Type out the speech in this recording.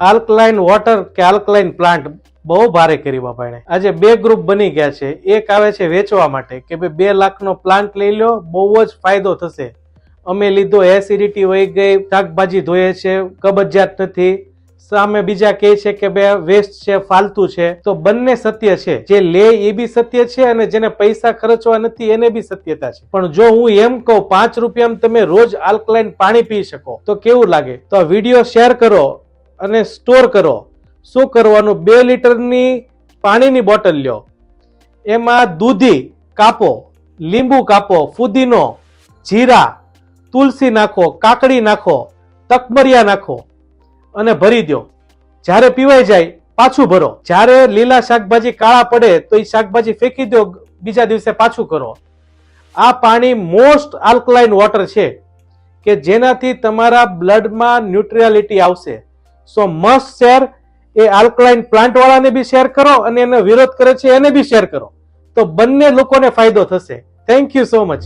Alkaline water કે alkaline plant બહુ ભારે કરી બાપા એણે આજે બે ગ્રુપ બની ગયા છે. એક આવે છે વેચવા માટે કે ભાઈ બે લાખનો પ્લાન્ટ લઈ લો, બહુ જ ફાયદો થશે. અમે લીધો, એસિડિટી વહી ગઈ, શાકભાજી ધોઈએ છે, કબજિયાત નથી. સામે બીજા કહે છે કે બે વેસ્ટ છે, ફાલતુ છે. તો બંને સત્ય છે. જે લે એ બી સત્ય છે અને જેને પૈસા ખર્ચવા નથી એને બી સત્યતા છે. પણ જો હું એમ કહું, પાંચ રૂપિયામાં તમે રોજ આલ્કલાઇન પાણી પી શકો, તો કેવું લાગે? તો આ વીડિયો શેર કરો. અને સ્ટોર કરો. શું કરવાનું? બે લીટરની પાણીની બોટલ લ્યો. એમાં દૂધી કાપો, લીંબુ કાપો, ફુદીનો, જીરા, તુલસી નાખો, કાકડી નાખો, તકમરિયા નાખો અને ભરી દો. જ્યારે પીવાઈ જાય, પાછું ભરો. જ્યારે લીલા શાકભાજી કાળા પડે, તો એ શાકભાજી ફેંકી દો, બીજા દિવસે પાછું કરો. આ પાણી મોસ્ટ આલ્કલાઇન વોટર છે કે જેનાથી તમારા બ્લડમાં ન્યુટ્રિયાલિટી આવશે. So must share a alkaline plant વાળાને બી શેર કરો અને એનો વિરોધ કરે છે એને બી શેર કરો. તો બંને લોકોને ફાયદો થશે. Thank you so much